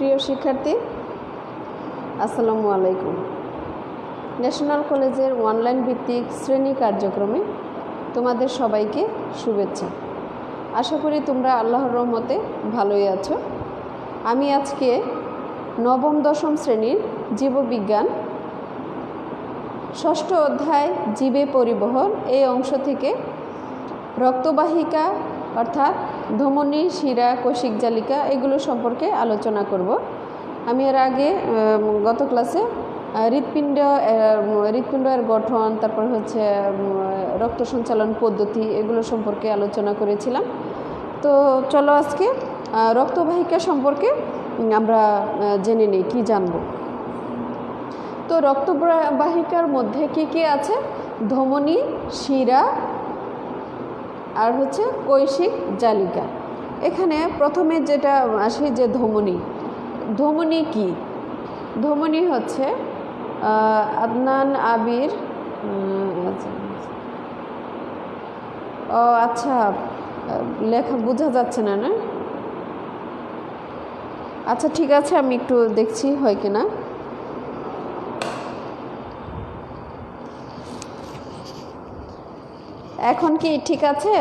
প্রিয় শিক্ষার্থী, আসসালামু আলাইকুম। ন্যাশনাল কলেজের অনলাইন ভিত্তিক শ্রেণি কার্যক্রমে তোমাদের সবাইকে শুভেচ্ছা। আশা করি তোমরা আল্লাহর রহমতে ভালোই আছো। আমি আজকে নবম দশম শ্রেণির জীববিজ্ঞান ষষ্ঠ অধ্যায় জীবে পরিবহন এই অংশ থেকে রক্তবাহিকা অর্থাৎ ধমনী শিরা কৌশিক জালিকা এগুলো সম্পর্কে আলোচনা করব। আমি এর আগে গত ক্লাসে হৃৎপিণ্ড আহ, হৃৎপিণ্ডের গঠন তারপর হচ্ছে রক্ত সঞ্চালন পদ্ধতি এগুলো সম্পর্কে আলোচনা করেছিলাম। তো চলো আজকে রক্তবাহিকা সম্পর্কে আমরা জেনে নিই কী জানব? তো রক্তবাহিকার মধ্যে কি কি আছে? ধমনী শিরা আর হচ্ছে কৈশিক জালিকা। এখানে প্রথমে যেটা আসে যে ধমনী। ধমনী কি? ধমনী হচ্ছে আদনান আবির আচ্ছা। ও আচ্ছা লেখা বোঝা যাচ্ছে না না? আচ্ছা ঠিক আছে, আমি একটু দেখছি হয় কিনা। এখন কি ঠিক আছে?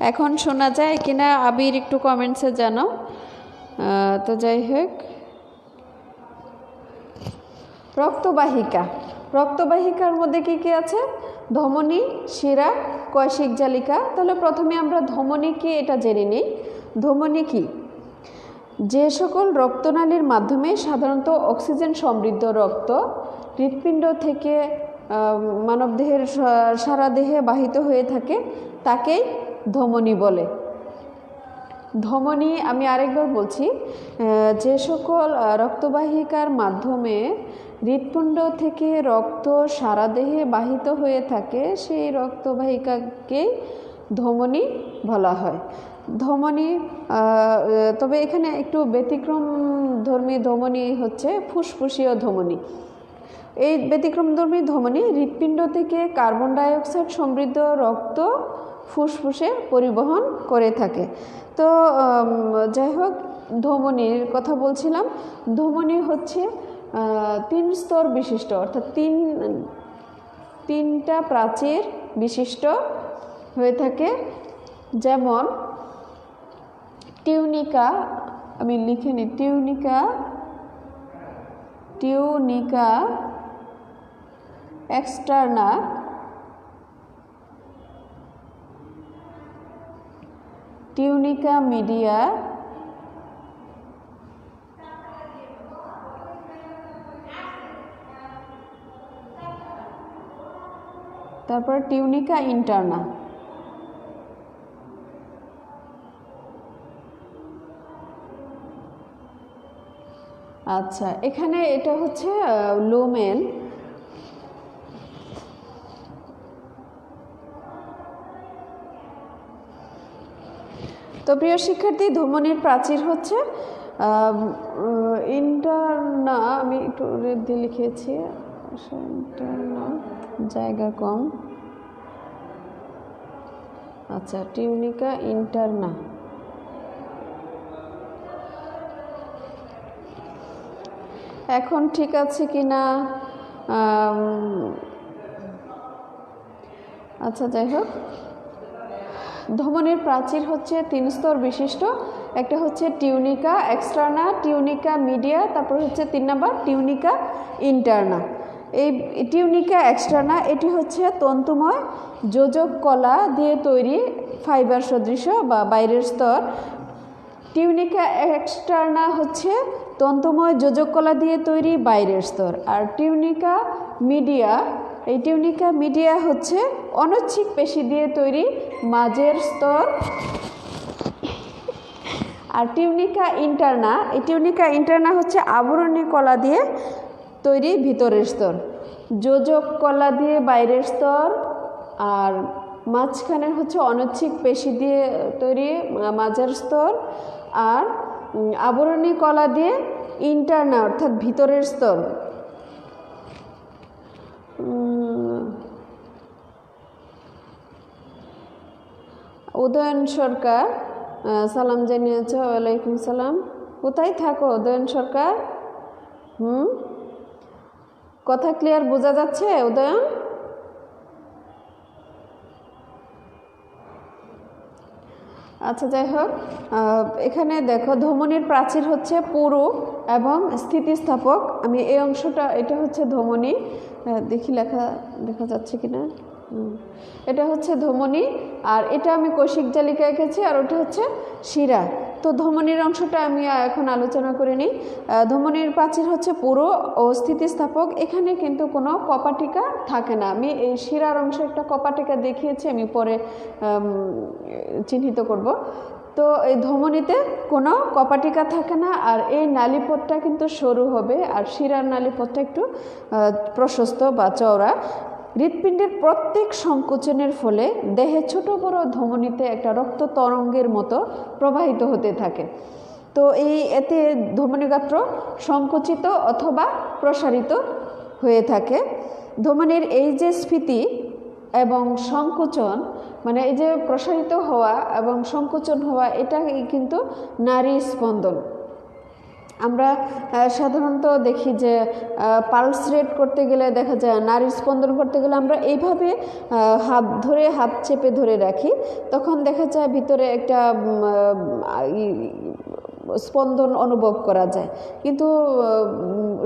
এখন শোনা যায় কিনা আবির একটু কমেন্টসে জানাও তো যাই হোক। রক্তবাহিকা। রক্তবাহিকার মধ্যে কি কি আছে? ধমনী, শিরা কৌশিক জালিকা। তাহলে প্রথমে আমরা ধমনী কি, এটা জেনে নিই। ধমনী কি? যে সকল রক্তনালীর মাধ্যমে সাধারণত অক্সিজেন সমৃদ্ধ রক্ত হৃৎপিণ্ড থেকে মানবদেহের সারা দেহে বাহিত হয়ে থাকে, তাকেই ধমনী বলে। ধমনী আমি আরেকবার বলছি যে সকল রক্তবাহিকার মাধ্যমে হৃৎপিণ্ড থেকে রক্ত সারা দেহে বাহিত হয়ে থাকে, সেই রক্তবাহিকাকে ধমনী বলা হয়। ধমনী তবে এখানে একটু ব্যতিক্রম ধর্মী ধমনী হচ্ছে ফুসফুসীয় ধমনী। এই ব্যতিক্রমধর্মী ধমনী হৃৎপিণ্ড থেকে কার্বন ডাইঅক্সাইড সমৃদ্ধ রক্ত ফুসফুসে পরিবহন করে থাকে। তো যাই হোক, ধমনীর কথা বলছিলাম। ধমনী হচ্ছে তিন স্তর বিশিষ্ট, অর্থাৎ তিন, তিনটা প্রাচীর বিশিষ্ট হয়ে থাকে। যেমন, টিউনিকা, আমি লিখে নিই tunica tunica externa tunica media. তারপর টিউনিকা ইন্টারনা আচ্ছা এখানে এটা হচ্ছে লোমেন। তো প্রিয় শিক্ষার্থী, ধমনীর প্রাচীর হচ্ছে ইন্টার না আমি একটু দিয়ে লিখেছি ইন্টারনা, জায়গা কম। আচ্ছা টিউনিকা ইন্টারনা। এখন ঠিক আছে কি না? আচ্ছা যাই হোক। ধমনীর প্রাচীর হচ্ছে তিন স্তর বিশিষ্ট। একটা হচ্ছে টিউনিকা এক্সটার্না, টিউনিকা মিডিয়া, তারপর হচ্ছে তিন নাম্বার টিউনিকা ইন্টারনা। এই টিউনিকা এক্সটার্না, এটি হচ্ছে তন্তুময় যোজক কলা দিয়ে তৈরি ফাইবার সদৃশ বা বাইরের স্তর। টিউনিকা এক্সটার্না হচ্ছে তন্তুময় যোজক কলা দিয়ে তৈরি বাইরের স্তর। আর টিউনিকা মিডিয়া এই টিউনিকা মিডিয়া হচ্ছে অনৈচ্ছিক পেশি দিয়ে তৈরি মাঝের স্তর। আর টিউনিকা ইন্টারনা, এই টিউনিকা ইন্টারনা হচ্ছে আবরণী কলা দিয়ে তৈরি ভিতরের স্তর। যোজক কলা দিয়ে বাইরের স্তর, আর মাঝখানের হচ্ছে অনৈচ্ছিক পেশি দিয়ে তৈরি মাঝের স্তর, আর আবরণী কলা দিয়ে ইন্টারনা অর্থাৎ ভিতরের স্তর। উদয়ন সরকার সালাম জানিয়েছ, ওয়ালাইকুম সালাম। কোথায় থাকো উদয়ন সরকার? হুম? কথা ক্লিয়ার বোঝা যাচ্ছে উদয়ন? আচ্ছা যাই হোক এখানে দেখো, ধমনির প্রাচীর হচ্ছে পুরু এবং স্থিতিস্থাপক। আমি এই অংশটা, এটা হচ্ছে ধমনী। দেখি লেখা, দেখা যাচ্ছে কিনা। হুম। এটা হচ্ছে ধমনী, আর এটা আমি কৌশিক জালিকা এঁকেছি, আর ওটা হচ্ছে শিরা। তো ধমনির অংশটা আমি এখন আলোচনা করে নিই। ধমনির প্রাচীর হচ্ছে পুরো ও স্থিতিস্থাপক। এখানে কিন্তু কোনো কপাটিকা থাকে না। আমি এই শিরার অংশে একটা কপাটিকা দেখিয়েছি, আমি পরে চিহ্নিত করব। তো এই ধমনীতে কোনো কপাটিকা থাকে না, আর এই নালীপথটা কিন্তু সরু হবে, আর শিরার নালীপথটা একটু প্রশস্ত বা চওড়া। হৃৎপিণ্ডের প্রত্যেক সংকোচনের ফলে দেহে ছোট বড় ধমনীতে একটা রক্ত তরঙ্গের মতো প্রবাহিত হতে থাকে। তো এই এতে ধমনীগাত্র সংকুচিত অথবা প্রসারিত হয়ে থাকে। ধমনীর এই যে স্ফীতি এবং সংকুচন মানে এই যে প্রসারিত হওয়া এবং সংকোচন হওয়া, এটাই কিন্তু নারী স্পন্দন। আমরা সাধারণত দেখি যে পালস রেট করতে গেলে দেখা যায় নারী স্পন্দন করতে গেলে আমরা এইভাবে হাত ধরে, হাত চেপে ধরে রাখি। তখন দেখা যায় ভিতরে একটা স্পন্দন অনুভব করা যায়। কিন্তু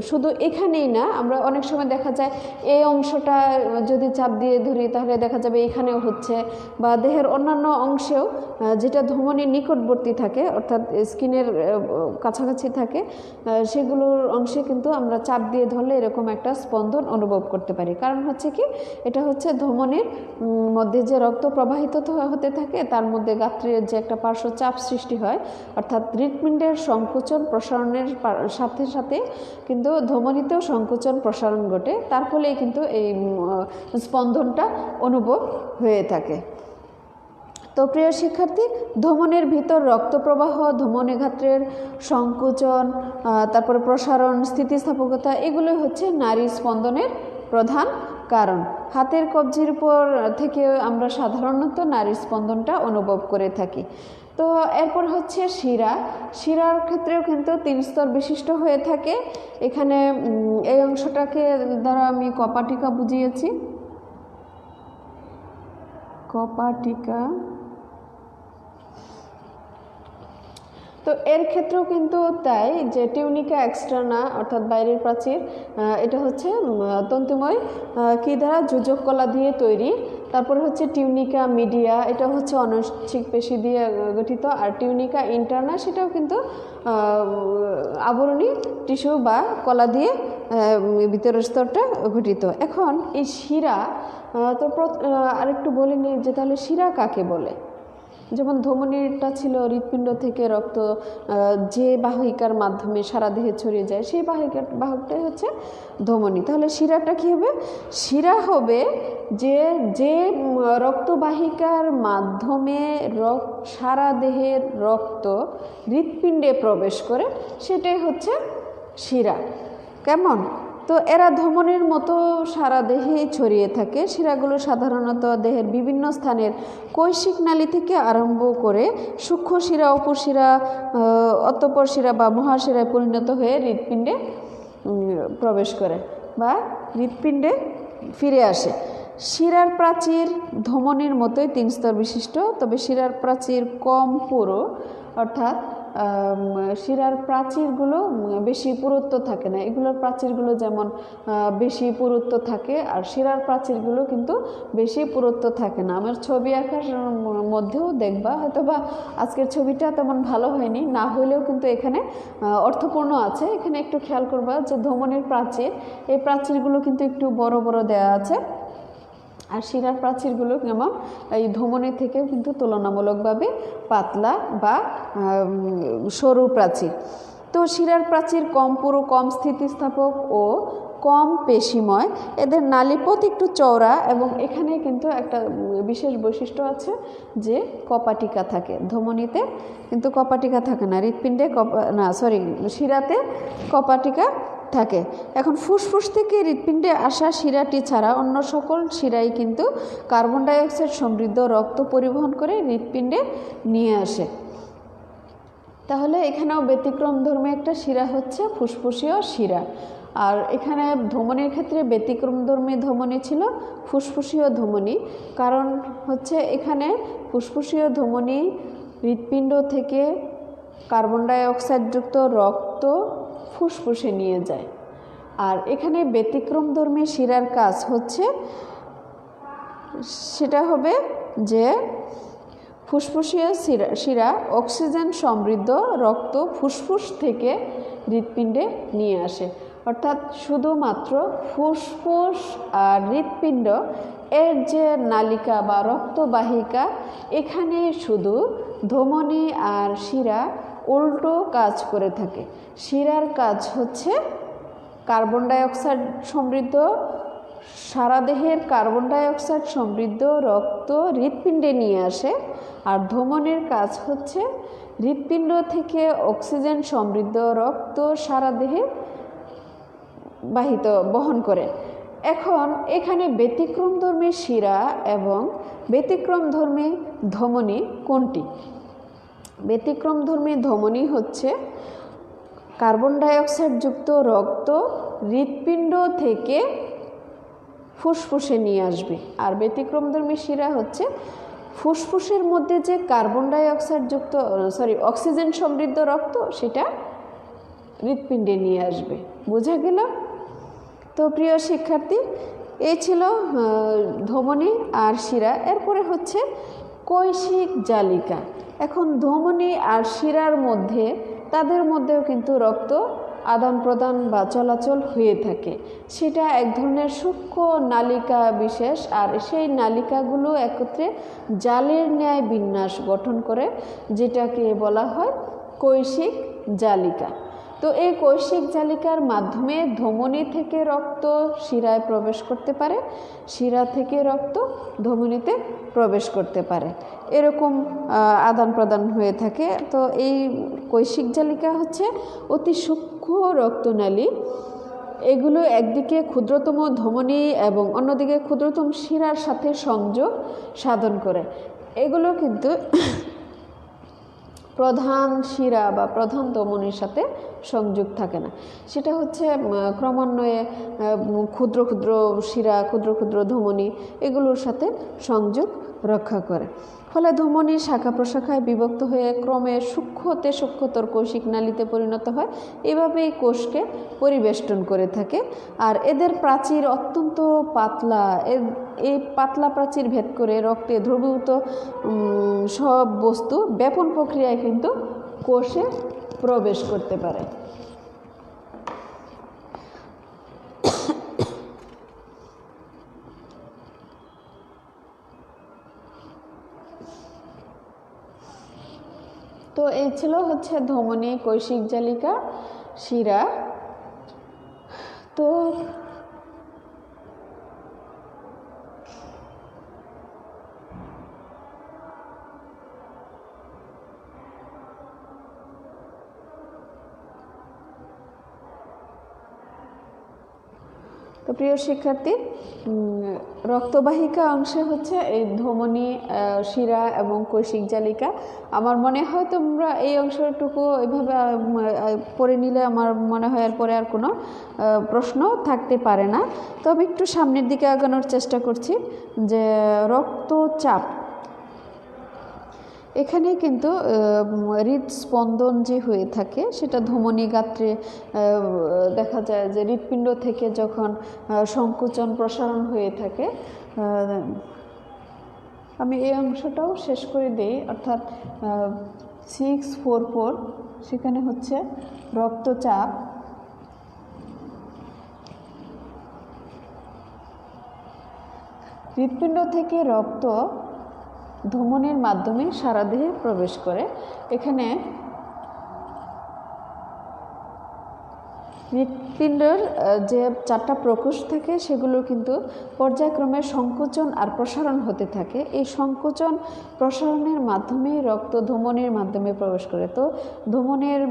শুধু এখানেই না, আমরা অনেক সময় দেখা যায়, এই অংশটা যদি চাপ দিয়ে ধরি, তাহলে দেখা যাবে এখানেও হচ্ছে বা দেহের অন্যান্য অংশেও যেটা ধমনির নিকটবর্তী থাকে, অর্থাৎ স্কিনের কাছাকাছি থাকে সেগুলোর অংশে কিন্তু আমরা চাপ দিয়ে ধরলে এরকম একটা স্পন্দন অনুভব করতে পারি। কারণ হচ্ছে কি, এটা হচ্ছে ধমনির মধ্যে যে রক্ত প্রবাহিত হতে থাকে, তার মধ্যে গাত্রের যে একটা পার্শ্ব চাপ সৃষ্টি হয়, অর্থাৎ হৃৎপিণ্ডের সংকোচন প্রসারণের সাথে সাথে কিন্তু ধমনীতেও সংকোচন প্রসারণ ঘটে। তার ফলেই কিন্তু এই স্পন্দনটা অনুভব হয়ে থাকে। তো প্রিয় শিক্ষার্থী, ধমনের ভিতর রক্ত প্রবাহ ধমনী গাত্রের সংকোচন তারপরে প্রসারণ, স্থিতিস্থাপকতা, এগুলোই হচ্ছে নারী স্পন্দনের প্রধান কারণ। হাতের কবজির উপর থেকে আমরা সাধারণত নারী স্পন্দনটা অনুভব করে থাকি। তো এরপর হচ্ছে শিরা। শিরার ক্ষেত্রেও কিন্তু তিন স্তর বিশিষ্ট হয়ে থাকে। এখানে এই অংশটাকে দ্বারা আমি কপাটিকা বুঝিয়েছি। কপাটিকা। তো এর ক্ষেত্রেও কিন্তু তাই যে টিউনিকা এক্সট্রানা অর্থাৎ বাইরের প্রাচীর এটা হচ্ছে তন্তুময় কি দ্বারা যোজক কলা দিয়ে তৈরি। তারপরে হচ্ছে টিউনিকা মিডিয়া, এটা হচ্ছে অনৈচ্ছিক পেশি দিয়ে গঠিত। আর টিউনিকা ইন্টারনা, সেটাও কিন্তু আবরণী টিস্যু বা কলা দিয়ে ভিতরের স্তরটা গঠিত। এখন এই শিরা তো আরেকটু বলে নিই যে তাহলে শিরা কাকে বলে? যেমন ধমনীটা ছিল হৃৎপিণ্ড থেকে রক্ত যে বাহিকার মাধ্যমে সারা দেহে ছড়িয়ে যায়, সেই বাহিকার বাহকটাই হচ্ছে ধমনী। তাহলে শিরাটা কী হবে? শিরা হবে যে যে রক্তবাহিকার মাধ্যমে রক, সারা দেহের রক্ত হৃৎপিণ্ডে প্রবেশ করে, সেটাই হচ্ছে শিরা। কেমন? তো এরা ধমনীর মতো সারা দেহে ছড়িয়ে থাকে। শিরাগুলো সাধারণত দেহের বিভিন্ন স্থানের কৈশিক নালী থেকে আরম্ভ করে সূক্ষ্ম শিরা, উপশিরা অতপর শিরা বা মহাশিরায় পরিণত হয়ে হৃৎপিণ্ডে প্রবেশ করে বা হৃৎপিণ্ডে ফিরে আসে। শিরার প্রাচীর ধমনীর মতোই তিন স্তর বিশিষ্ট, তবে শিরার প্রাচীর কম পুরো, অর্থাৎ শিরার প্রাচীরগুলো বেশি পুরুত্ব থাকে না। এগুলোর প্রাচীরগুলো যেমন বেশি পুরুত্ব থাকে, আর শিরার প্রাচীরগুলো কিন্তু বেশি পুরুত্ব থাকে না। আমার ছবি আঁকার মধ্যেও দেখবা হয়তো বা আজকের ছবিটা তেমন ভালো হয়নি, না হলেও কিন্তু এখানে অর্থপূর্ণ আছে। এখানে একটু খেয়াল করবা যে ধমনির প্রাচীর, এই প্রাচীরগুলো কিন্তু একটু বড় বড় দেয়া আছে। আর শিরার প্রাচীরগুলো যেমন এই ধমনী থেকেও কিন্তু তুলনামূলকভাবে পাতলা বা সরু প্রাচীর। তো শিরার প্রাচীর কম পুরো, কম স্থিতিস্থাপক ও কম পেশিময়। এদের নালীপথ একটু চওড়া এবং এখানে কিন্তু একটা বিশেষ বৈশিষ্ট্য আছে যে কপাটিকা থাকে। ধমনীতে কিন্তু কপাটিকা থাকে না, হৃৎপিণ্ডে কপা, না সরি শিরাতে কপাটিকা থাকে। এখন ফুসফুস থেকে হৃৎপিণ্ডে আসা শিরাটি ছাড়া অন্য সকল শিরাই কিন্তু কার্বন ডাইঅক্সাইড সমৃদ্ধ রক্ত পরিবহন করে হৃৎপিণ্ডে নিয়ে আসে। তাহলে এখানেও ব্যতিক্রম ধর্মী একটা শিরা হচ্ছে ফুসফুসীয় শিরা। আর এখানে ধমনির ক্ষেত্রে ব্যতিক্রম ধর্মী ধমনী ছিল ফুসফুসীয় ধমনী। কারণ হচ্ছে এখানে ফুসফুসীয় ধমনী হৃৎপিণ্ড থেকে কার্বন ডাইঅক্সাইডযুক্ত রক্ত ফুসফুসে নিয়ে যায়। আর এখানে ব্যতিক্রম ধর্মী শিরার কাজ হচ্ছে, সেটা হবে যে ফুসফুসীয় শিরা শিরা অক্সিজেন সমৃদ্ধ রক্ত ফুসফুস থেকে হৃৎপিণ্ডে নিয়ে আসে। অর্থাৎ শুধুমাত্র ফুসফুস আর হৃৎপিণ্ড এর যে নালিকা বা রক্তবাহিকা, এখানে শুধু ধমনী আর শিরা উল্টো কাজ করে থাকে। শিরার কাজ হচ্ছে কার্বন ডাইঅক্সাইড সমৃদ্ধ, সারা দেহের কার্বন ডাইঅক্সাইড সমৃদ্ধ রক্ত হৃৎপিণ্ডে নিয়ে আসে। আর ধমনের কাজ হচ্ছে হৃৎপিণ্ড থেকে অক্সিজেন সমৃদ্ধ রক্ত সারা দেহে বাহিত, বহন করে। এখন এখানে ব্যতিক্রমধর্মী শিরা এবং ব্যতিক্রমধর্মী ধমনী কোনটি? ব্যতিক্রমধর্মী ধমনী হচ্ছে কার্বন ডাইঅক্সাইডযুক্ত রক্ত হৃৎপিণ্ড থেকে ফুসফুসে নিয়ে আসবে। আর ব্যতিক্রমধর্মী শিরা হচ্ছে ফুসফুসের মধ্যে যে কার্বন ডাইঅক্সাইডযুক্ত সরি, অক্সিজেন সমৃদ্ধ রক্ত, সেটা হৃৎপিণ্ডে নিয়ে আসবে। বোঝা গেল? তো প্রিয় শিক্ষার্থী, এই ছিল ধমনী আর শিরা। এরপরে হচ্ছে কৈশিক জালিকা। এখন ধমনী আর শিরার মধ্যে, তাদের মধ্যেও কিন্তু রক্ত আদান প্রদান বা চলাচল হয়ে থাকে। সেটা এক ধরনের সূক্ষ্ম নালিকা বিশেষ, আর সেই নালিকাগুলো একত্রে জালের ন্যায় বিন্যাস গঠন করে, যেটাকে বলা হয় কৈশিক জালিকা। তো এই কৈশিক জালিকার মাধ্যমে ধমনী থেকে রক্ত শিরায় প্রবেশ করতে পারে, শিরা থেকে রক্ত ধমনীতে প্রবেশ করতে পারে। এরকম আদান প্রদান হয়ে থাকে। তো এই কৈশিক জালিকা হচ্ছে অতি সূক্ষ্ম রক্তনালী। এগুলো একদিকে ক্ষুদ্রতম ধমনী এবং অন্যদিকে ক্ষুদ্রতম শিরার সাথে সংযোগ সাধন করে। এগুলো কিন্তু প্রধান শিরা বা প্রধান ধমনির সাথে সংযোগ থাকে না। সেটা হচ্ছে ক্রমান্বয়ে ক্ষুদ্র ক্ষুদ্র শিরা, ক্ষুদ্র ক্ষুদ্র ধমনি, এগুলোর সাথে সংযোগ রক্ষা করে। ফলে ধমনী শাখা প্রশাখায় বিভক্ত হয়ে ক্রমে সূক্ষ্মতে সূক্ষ্মতর কৌশিক নালীতে পরিণত হয়। এভাবেই কোষকে পরিবেষ্টন করে থাকে। আর এদের প্রাচীর অত্যন্ত পাতলা। এই পাতলা প্রাচীর ভেদ করে রক্তে দ্রবীভূত সব বস্তু ব্যাপন প্রক্রিয়ায় কিন্তু কোষে প্রবেশ করতে পারে। তো এই ছিল হচ্ছে ধমনী কৈশিক জালিকা শিরা। তো তো প্রিয় শিক্ষার্থী রক্তবাহিকা অংশে হচ্ছে এই ধমনী শিরা এবং কৈশিক জালিকা। আমার মনে হয় তোমরা এই অংশটুকু এভাবে পড়ে নিলে আমার মনে হয় আর পরে আর কোনো প্রশ্ন থাকতে পারে না। তবে একটু সামনের দিকে আগানোর চেষ্টা করছি যে রক্তচাপ এখানে কিন্তু হৃদস্পন্দন যে হয়ে থাকে, সেটা ধমনী গাত্রে দেখা যায় যে হৃৎপিণ্ড থেকে যখন সংকোচন প্রসারণ হয়ে থাকে আমি এই অংশটাও শেষ করে দিই। অর্থাৎ সিক্স ফোর ফোর সেখানে হচ্ছে রক্তচাপ। হৃৎপিণ্ড থেকে রক্ত ধমনের মাধ্যমে সারা দেহে প্রবেশ করে। এখানে হৃৎপিণ্ডের যে চারটা প্রকোষ থাকে সেগুলো কিন্তু পর্যায়ক্রমে সংকোচন আর প্রসারণ হতে থাকে। এই সংকোচন প্রসারণের মাধ্যমেই রক্ত ধমনির মাধ্যমে প্রবেশ করে। তো ধমনির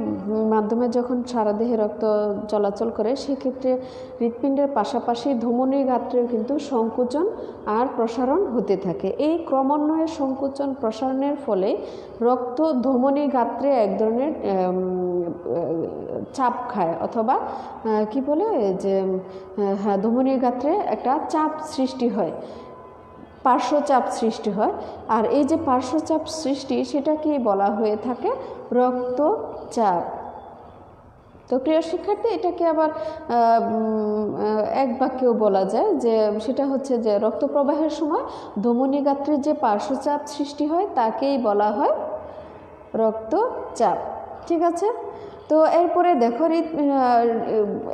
মাধ্যমে যখন সারা দেহে রক্ত চলাচল করে, সেক্ষেত্রে হৃৎপিণ্ডের পাশাপাশি ধমনির গাত্রেও কিন্তু সংকোচন আর প্রসারণ হতে থাকে। এই ক্রমান্বয়ে সংকোচন প্রসারণের ফলে রক্ত ধমনী গাত্রে এক ধরনের চাপ খায় অথবা কি বলে, যে হ্যাঁ ধমনীর গাত্রে একটা চাপ সৃষ্টি হয়, পার্শ্বচাপ সৃষ্টি হয়। আর এই যে পার্শ্বচাপ সৃষ্টি সেটাকে বলা হয়ে থাকে রক্তচাপ। তো প্রিয় শিক্ষার্থী, এটাকে আবার এক বাক্যেও বলা যায় যে, সেটা হচ্ছে যে, রক্ত প্রবাহের সময় ধমনী গাত্রে যে পার্শ্বচাপ সৃষ্টি হয়, তাকেই বলা হয় রক্তচাপ। ঠিক আছে? তো এরপরে দেখো হৃদ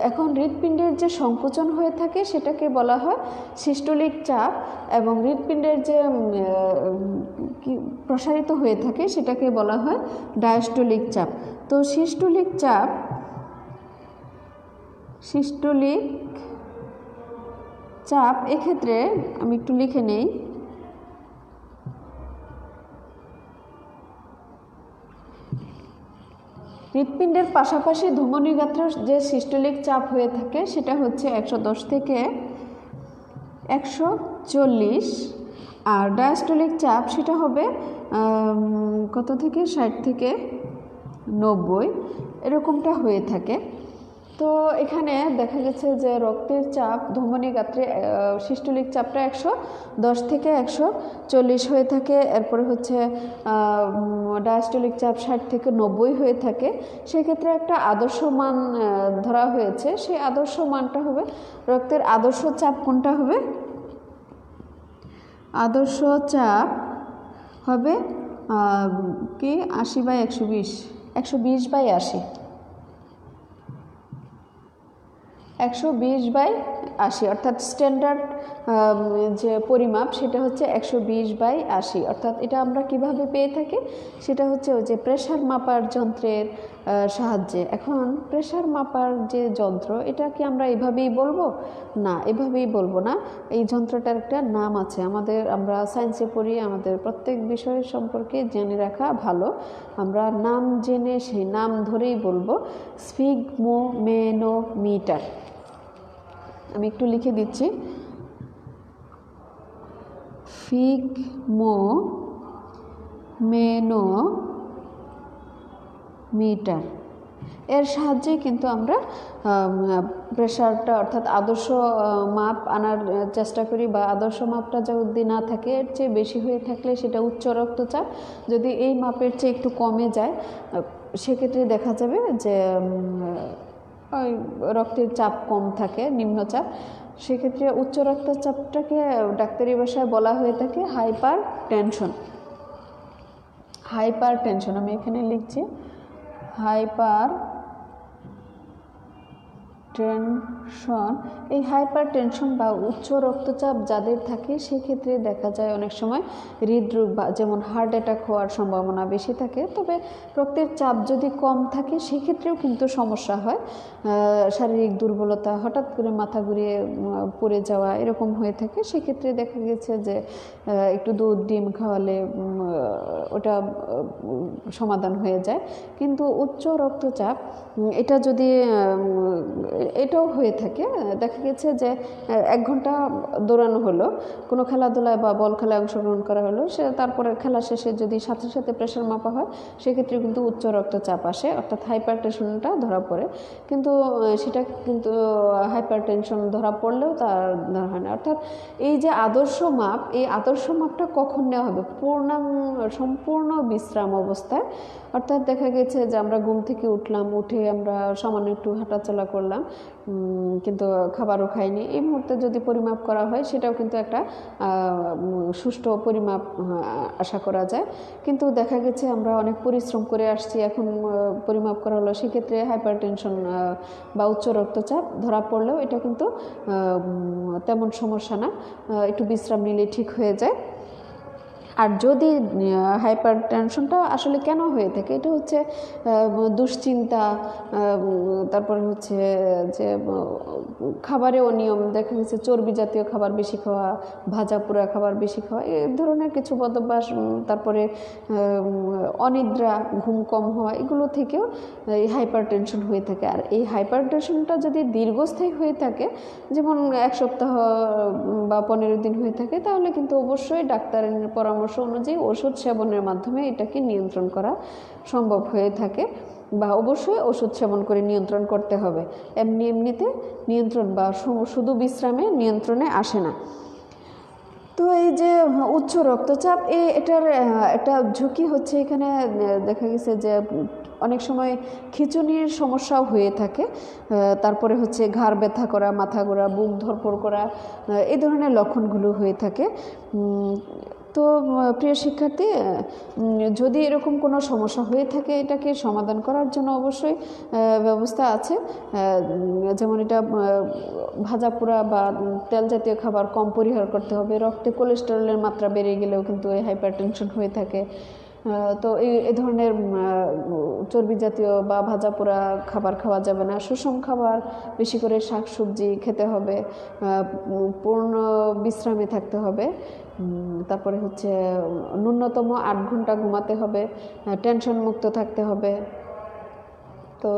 এখন হৃৎপিণ্ডের যে সংকোচন হয়ে থাকে সেটাকে বলা হয় সিস্টোলিক চাপ এবং হৃৎপিণ্ডের যে প্রসারিত হয়ে থাকে সেটাকে বলা হয় ডায়াস্টোলিক চাপ। তো সিস্টোলিক চাপ সিস্টোলিক চাপ এক্ষেত্রে আমি একটু লিখে নেই। হৃৎপিণ্ডের পাশাপাশি ধমনীগাত্র যে সিস্টোলিক চাপ হয়ে থাকে, সেটা হচ্ছে একশো দশ থেকে একশো চল্লিশ। আর ডায়াস্টোলিক চাপ সেটা হবে কত থেকে? ষাট থেকে নব্বই। এরকমটা হয়ে থাকে। তো এখানে দেখা গেছে যে রক্তের চাপ ধমনী গাত্রে সিস্টোলিক চাপটা একশো, দশ থেকে একশো চল্লিশ হয়ে থাকে। এরপরে হচ্ছে ডায়াস্টোলিক চাপ ষাট থেকে নব্বই হয়ে থাকে। সেক্ষেত্রে একটা আদর্শ মান ধরা হয়েছে। সেই আদর্শ মানটা হবে রক্তের আদর্শ চাপ কোনটা হবে? আদর্শ চাপ হবে কি? আশি বাই একশো বিশ। একশো বিশ বাই আশি। একশো বিশ বাই আশি, অর্থাৎ স্ট্যান্ডার্ড যে পরিমাপ, সেটা হচ্ছে একশো বিশ বাই আশি। অর্থাৎ এটা আমরা কীভাবে পেয়ে থাকি? সেটা হচ্ছে ওই যে প্রেশার মাপার যন্ত্রের সাহায্যে। এখন প্রেশার মাপার যে যন্ত্র এটা কি আমরা এভাবেই বলব? না, এভাবেই বলব না। এই যন্ত্রটার একটা নাম আছে। আমাদের, আমরা সায়েন্সে পড়ি, আমাদের প্রত্যেক বিষয় সম্পর্কে জেনে রাখা ভালো। আমরা নাম জেনে সেই নাম ধরেই বলব, স্ফিগমোমেনোমিটার। আমি একটু লিখে দিচ্ছি। ফিগমো মেনো মিটার। এর সাহায্যে কিন্তু আমরা প্রেশারটা অর্থাৎ আদর্শ মাপ আনার চেষ্টা করি বা আদর্শ মাপটা যদি না থাকে, এর চেয়ে বেশি হয়ে থাকলে সেটা উচ্চ রক্তচাপ। যদি এই মাপের চেয়ে একটু কমে যায় সেক্ষেত্রে দেখা যাবে যে ওই রক্তের চাপ কম থাকে, নিম্নচাপ। সেক্ষেত্রে উচ্চ রক্তচাপটাকে ডাক্তারি ভাষায় বলা হয়ে থাকে হাইপার টেনশন হাইপার টেনশন আমি এখানে লিখছি। হাইপার টেনশন এই হাইপার টেনশন বা উচ্চ রক্তচাপ যাদের থাকে, সেক্ষেত্রে দেখা যায় অনেক সময় হৃদরোগ বা যেমন হার্ট অ্যাটাক হওয়ার সম্ভাবনা বেশি থাকে। তবে রক্তের চাপ যদি কম থাকে, সেক্ষেত্রেও কিন্তু সমস্যা হয়। শারীরিক দুর্বলতা হঠাৎ করে মাথা ঘুরিয়ে পড়ে যাওয়া এরকম হয়ে থাকে। সেক্ষেত্রে দেখা গেছে যে একটু দুধ, ডিম খাওয়ালে ওটা সমাধান হয়ে যায়। কিন্তু উচ্চ রক্তচাপ এটা যদি এটাও হয়ে থাকে। দেখা গেছে যে, এক ঘণ্টা দৌড়ানো হলো, কোনো খেলাধুলায় বা বল খেলায় অংশগ্রহণ করা হলো, সে তারপরে খেলা শেষে যদি সাথে সাথে প্রেশার মাপা হয়, সেক্ষেত্রে কিন্তু উচ্চ রক্তচাপ আসে, অর্থাৎ হাইপার টেনশনটা ধরা পড়ে। কিন্তু সেটা কিন্তু হাইপার টেনশন ধরা পড়লেও তার ধরা হয় না। অর্থাৎ এই যে আদর্শ মাপ, এই আদর্শ মাপটা কখন নেওয়া হবে? পূর্ণাঙ্গ, সম্পূর্ণ বিশ্রাম অবস্থায়। অর্থাৎ দেখা গেছে যে, আমরা ঘুম থেকে উঠলাম, উঠে আমরা সামান্য একটু হাঁটাচলা করলাম কিন্তু খাবারও খাইনি। এই মুহূর্তে যদি পরিমাপ করা হয়, সেটাও কিন্তু একটা সুষ্ঠু পরিমাপ আশা করা যায়। কিন্তু দেখা গেছে আমরা অনেক পরিশ্রম করে আসছি, এখন পরিমাপ করা হলো। সেক্ষেত্রে হাইপার টেনশন বা উচ্চ রক্তচাপ ধরা পড়লেও এটা কিন্তু তেমন সমস্যা না। একটু বিশ্রাম নিলে ঠিক হয়ে যায়। আর যদি হাইপার টেনশনটা আসলে কেন হয়ে থাকে? এটা হচ্ছে দুশ্চিন্তা তারপরে হচ্ছে যে, খাবারে অনিয়ম, দেখা গেছে চর্বি জাতীয় খাবার বেশি খাওয়া, ভাজা পোড়া খাবার বেশি খাওয়া এই ধরনের কিছু বদভ্যাস তারপরে অনিদ্রা, ঘুম কম হওয়া, এগুলো থেকেও এই হাইপার টেনশন হয়ে থাকে। আর এই হাইপার টেনশনটা যদি দীর্ঘস্থায়ী হয়ে থাকে, যেমন এক সপ্তাহ বা পনেরো দিন হয়ে থাকে, তাহলে কিন্তু অবশ্যই ডাক্তারের পরামর্শ অনুযায়ী ওষুধ সেবনের মাধ্যমে এটাকে নিয়ন্ত্রণ করা সম্ভব হয়ে থাকে বা অবশ্যই ওষুধ সেবন করে নিয়ন্ত্রণ করতে হবে। এমনি এমনিতে নিয়ন্ত্রণ বা শুধু বিশ্রামে নিয়ন্ত্রণে আসে না। তো এই যে, উচ্চ রক্তচাপ, এ এটার একটা ঝুঁকি হচ্ছে এখানে দেখা গেছে যে, অনেক সময় খিঁচুনির সমস্যাও হয়ে থাকে। তারপরে হচ্ছে ঘাড় ব্যথা করা, মাথা ঘোরা, বুক ধরপড় করা এই ধরনের লক্ষণগুলো হয়ে থাকে। তো প্রিয় শিক্ষার্থী যদি এরকম কোনো সমস্যা হয়ে থাকে এটাকে সমাধান করার জন্য অবশ্যই ব্যবস্থা আছে। যেমন এটা ভাজা পোড়া বা তেল জাতীয় খাবার কম পরিহার করতে হবে। রক্তে কোলেস্টেরলের মাত্রা বেড়ে গেলেও কিন্তু এই হাইপারটেনশন হয়ে থাকে। তো এই, এ ধরনের চর্বি জাতীয় বা ভাজা পোড়া খাবার খাওয়া যাবে না। সুষম খাবার, বেশি করে শাক সবজি খেতে হবে পূর্ণ বিশ্রামে থাকতে হবে। তারপরে হচ্ছে ন্যূনতম আট ঘণ্টা ঘুমাতে হবে টেনশন মুক্ত থাকতে হবে। তো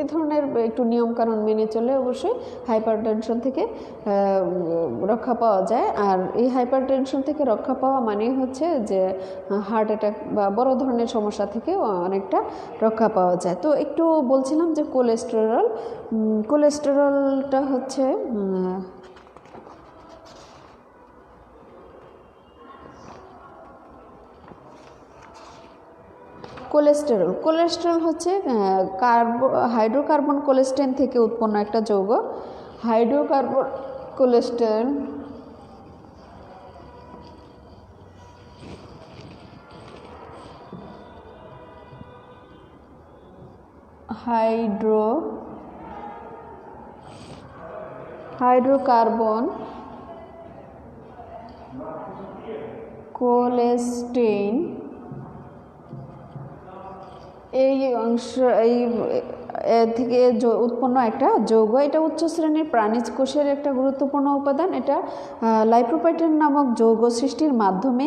এ ধরনের একটু নিয়মকানুন মেনে চলে অবশ্যই হাইপার টেনশন থেকে রক্ষা পাওয়া যায়। আর এই হাইপার টেনশন থেকে রক্ষা পাওয়া মানেই হচ্ছে যে, হার্ট অ্যাটাক বা বড় ধরনের সমস্যা থেকে অনেকটা রক্ষা পাওয়া যায়। তো একটু বলছিলাম যে কোলেস্টেরল কোলেস্টেরলটা হচ্ছে কোলেস্টেরল। কোলেস্টেরল হচ্ছে কার্বো, হাইড্রোকার্বন কোলেস্টেন থেকে উৎপন্ন একটা যৌগ। Hydrocarbon cholestane hydro, hydrocarbon cholestane এই অংশ, এই থেকে উৎপন্ন একটা যৌগ। এটা উচ্চ শ্রেণির প্রাণীজ কোষের একটা গুরুত্বপূর্ণ উপাদান। এটা লাইপ্রোপাইটেন নামক যৌগ সৃষ্টির মাধ্যমে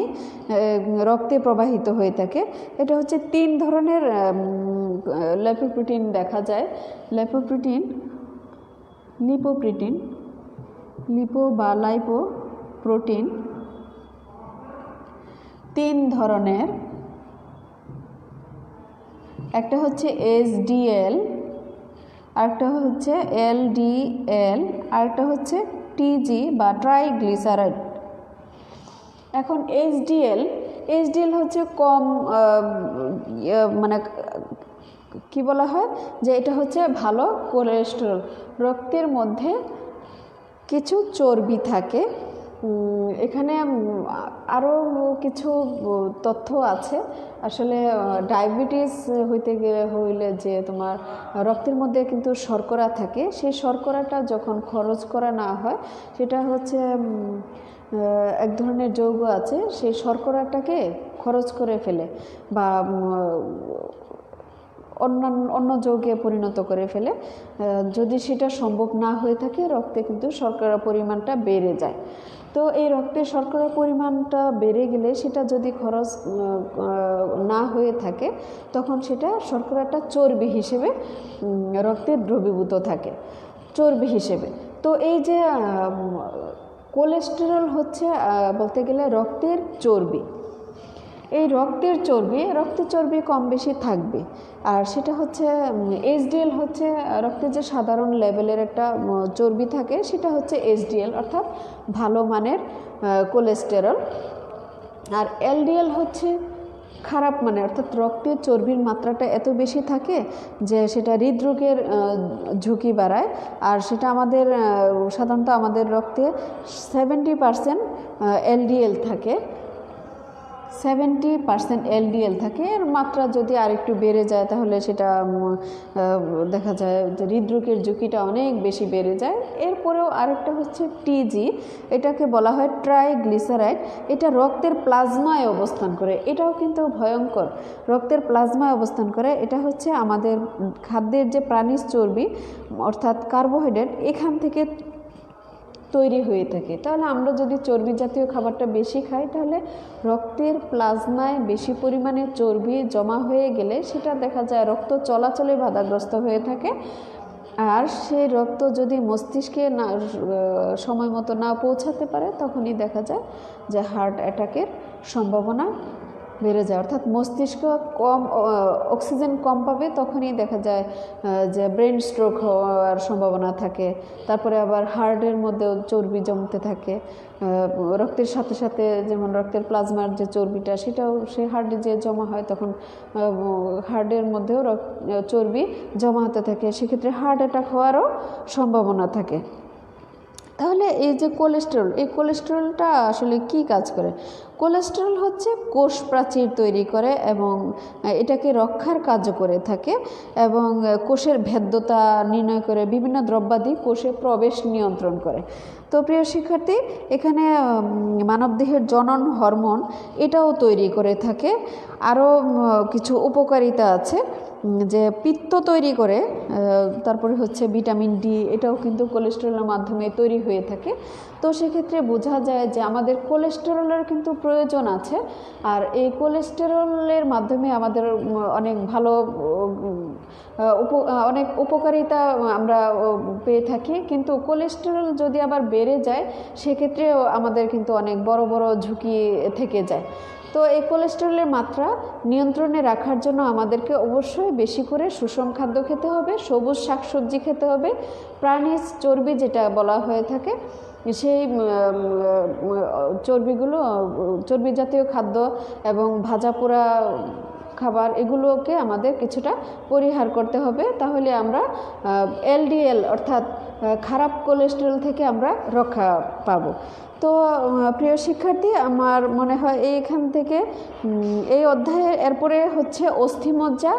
রক্তে প্রবাহিত হয়ে থাকে। এটা হচ্ছে তিন ধরনের লাইপোপ্রোটিন দেখা যায়। লাইপোপ্রোটিন লিপোপ্রোটিন, লিপো বা লাইপো প্রোটিন তিন ধরনের একটা হচ্ছে এসডিএল আরেকটা হচ্ছে এলডিএল আরেকটা হচ্ছে টিজি বা ট্রাইগ্লিসারাইড। এখন এইচডিএল এইচডিএল হচ্ছে কম ইয়ে, মানে কি বলা হয়? যে এটা হচ্ছে ভালো কোলেস্টেরল রক্তের মধ্যে কিছু চর্বি থাকে। এখানে আরও কিছু তথ্য আছে। আসলে ডায়াবেটিস হইতে গেলে হইলে যে তোমার রক্তের মধ্যে কিন্তু শর্করা থাকে, সেই শর্করাটা যখন খরচ করা না হয়, সেটা হচ্ছে এক ধরনের যৌগ আছে, সেই শর্করাটাকে খরচ করে ফেলে বা অন্যান্য অন্য যৌগে পরিণত করে ফেলে। যদি সেটা সম্ভব না হয়ে থাকে, রক্তে কিন্তু শর্করার পরিমাণটা বেড়ে যায়। তো এই রক্তের শর্করা পরিমাণটা বেড়ে গেলে সেটা যদি খরচ না হয়ে থাকে, তখন সেটা শর্করাটা চর্বি হিসেবে রক্তে দ্রবীভূত থাকে। চর্বি হিসেবে। তো এই যে কোলেস্টেরল হচ্ছে বলতে গেলে রক্তের চর্বি। এই রক্তের চর্বি রক্তের চর্বি কম বেশি থাকবে। আর সেটা হচ্ছে এইচডিএল হচ্ছে রক্তের যে সাধারণ লেভেলের একটা চর্বি থাকে, সেটা হচ্ছে এইচডিএল অর্থাৎ ভালো মানের কোলেস্টেরল আর এলডিএল হচ্ছে খারাপ মানে অর্থাৎ রক্তে চর্বির মাত্রাটা এত বেশি থাকে যে সেটা হৃদরোগের ঝুঁকি বাড়ায়। আর সেটা আমাদের সাধারণত আমাদের রক্তে সেভেন্টি পারসেন্ট এলডিএল থাকে। সেভেন্টি পার্সেন্ট এলডিএল থাকে। এর মাত্রা যদি আরেকটু বেড়ে যায়, তাহলে সেটা দেখা যায় যে হৃদরোগের ঝুঁকিটা অনেক বেশি বেড়ে যায়। এরপরেও আরেকটা হচ্ছে টিজি এটাকে বলা হয় ট্রাইগ্লিসারাইড। এটা রক্তের প্লাজমায় অবস্থান করে। এটাও কিন্তু ভয়ঙ্কর। রক্তের প্লাজমায় অবস্থান করে। এটা হচ্ছে আমাদের খাদ্যের যে প্রাণীজ চর্বি, অর্থাৎ কার্বোহাইড্রেট, এখান থেকে তৈরি হয়ে থাকে। তাহলে আমরা যদি চর্বি জাতীয় খাবারটা বেশি খাই, তাহলে রক্তের প্লাজমায় বেশি পরিমাণে চর্বি জমা হয়ে গেলে সেটা দেখা যায় রক্ত চলাচলে বাধাগ্রস্ত হয়ে থাকে। আর সেই রক্ত যদি মস্তিষ্কে না সময় মতো না পৌঁছাতে পারে, তখনই দেখা যায় যে হার্ট অ্যাটাকের সম্ভাবনা বেড়ে যায়। অর্থাৎ মস্তিষ্ক কম অক্সিজেন কম পাবে তখনই দেখা যায় যে ব্রেন স্ট্রোক হওয়ার সম্ভাবনা থাকে। তারপরে আবার হার্টের মধ্যেও চর্বি জমতে থাকে। রক্তের সাথে সাথে যেমন রক্তের প্লাজমার যে চর্বিটা, সেটাও সে হার্টে যে জমা হয় তখন হার্টের মধ্যেও চর্বি জমা হতে থাকে। সেক্ষেত্রে হার্ট অ্যাটাক হওয়ারও সম্ভাবনা থাকে। তাহলে এই যে কোলেস্টেরল, এই কোলেস্টেরলটা আসলে কি কাজ করে? কোলেস্টেরল হচ্ছে কোষ প্রাচীর তৈরি করে এবং এটাকে রক্ষার কাজও করে থাকে এবং কোষের ভেদ্যতা নির্ণয় করে বিভিন্ন দ্রব্যাদি কোষে প্রবেশ নিয়ন্ত্রণ করে। তো প্রিয় শিক্ষার্থী, এখানে মানবদেহের জনন হরমোন এটাও তৈরি করে থাকে। আরও কিছু উপকারিতা আছে। যে পিত্ত তৈরি করে তারপরে হচ্ছে ভিটামিন ডি, এটাও কিন্তু কোলেস্টেরলের মাধ্যমে তৈরি হয়ে থাকে। তো সেক্ষেত্রে বোঝা যায় যে আমাদের কোলেস্টেরলের কিন্তু প্রয়োজন আছে, আর এই কোলেস্টেরলের মাধ্যমে আমাদের অনেক ভালো উপ অনেক উপকারিতা আমরা পেয়ে থাকি। কিন্তু কোলেস্টেরল যদি আবার বেড়ে যায়, সেক্ষেত্রেও আমাদের কিন্তু অনেক বড় বড় ঝুঁকি থেকে যায়। তো এই কোলেস্টেরলের মাত্রা নিয়ন্ত্রণে রাখার জন্য আমাদেরকে অবশ্যই বেশি করে সুষম খাদ্য খেতে হবে, সবুজ শাকসবজি খেতে হবে, প্রাণীজ চর্বি যেটা বলা হয়ে থাকে, সেই চর্বিগুলো, চর্বি জাতীয় খাদ্য এবং ভাজা পোড়া খাবার এগুলোকে আমাদের কিছুটা পরিহার করতে হবে। তাহলে আমরা এলডিএল অর্থাৎ খারাপ কোলেস্টেরল থেকে আমরা রক্ষা পাব। তো প্রিয় শিক্ষার্থী, আমার মনে হয় এইখান থেকে এই অধ্যায়ে এরপরে হচ্ছে অস্থিমজ্জা।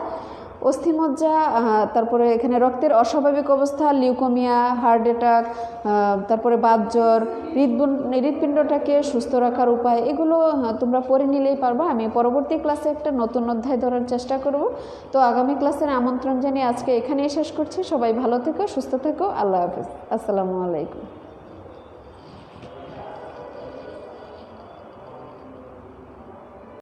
অস্থিমজ্জা তারপরে এখানে রক্তের অস্বাভাবিক অবস্থা, লিউকোমিয়া, হার্ট অ্যাটাক তারপরে বাতজ্বর হৃদবুন হৃদপিণ্ডটাকে সুস্থ রাখার উপায়, এগুলো তোমরা পড়ে নিলেই পারবা। আমি পরবর্তী ক্লাসে একটা নতুন অধ্যায় ধরার চেষ্টা করব। তো আগামী ক্লাসের আমন্ত্রণ জানিয়ে আজকে এখানেই শেষ করছি। সবাই ভালো থেকো, সুস্থ থেকো। আল্লাহ হাফিজ। আসসালামু আলাইকুম।